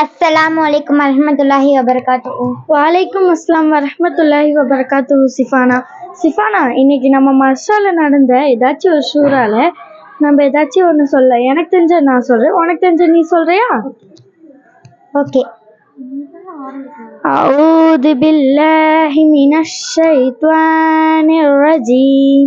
அஸ்ஸலாமு அலைக்கும் வரஹ்மத்துல்லாஹி வபரகாத்துஹு வலைக்கும் அஸ்ஸலாம் வரஹ்மத்துல்லாஹி வபரகாத்துஹு சிஃபானா சிஃபானா இன்னைக்கு நம்ம மர்ஷால நடந்த ஏதாச்சும் ஒரு ஷூரால நம்ம ஏதாச்சும் ஒன்று சொல்ல எனக்கு தெரிஞ்ச நான் சொல்றேன் உனக்கு தெரிஞ்ச நீ சொல்றியா ஓகே أعوذ بالله من الشيطان الرجيم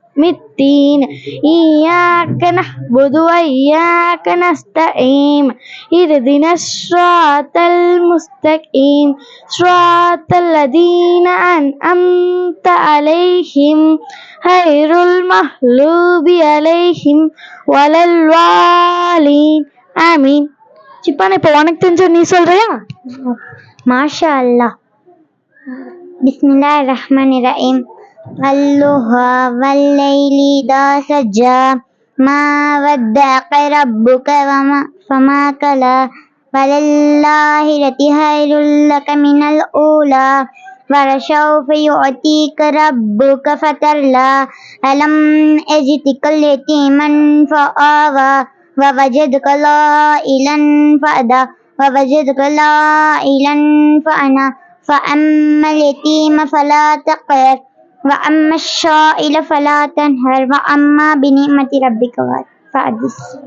الدين إياك نعبد وإياك نستعين اهدنا الصراط المستقيم صراط الذين أنعمت عليهم غير المغلوب عليهم ولا الضالين ஆமீன் சிப்பான இப்போ உனக்கு தெரிஞ்ச நீ சொல்றியா மாஷா அல்லாஹ் பிஸ்மில்லாஹிர் ரஹ்மானிர் ரஹீம் والضحى والليل إذا سجى. ما ودعك ربك وما فما كلا. ولله خير لك من الأولى. ورشوف فيعطيك ربك فترلا ألم أجدك اليتيما فآوى. ووجدك لائلا فأدى. ووجدك لائلا فأنا. فأما اليتيم فلا تقر وأما السائل فلا تنهر وأما بنعمة ربك فحدث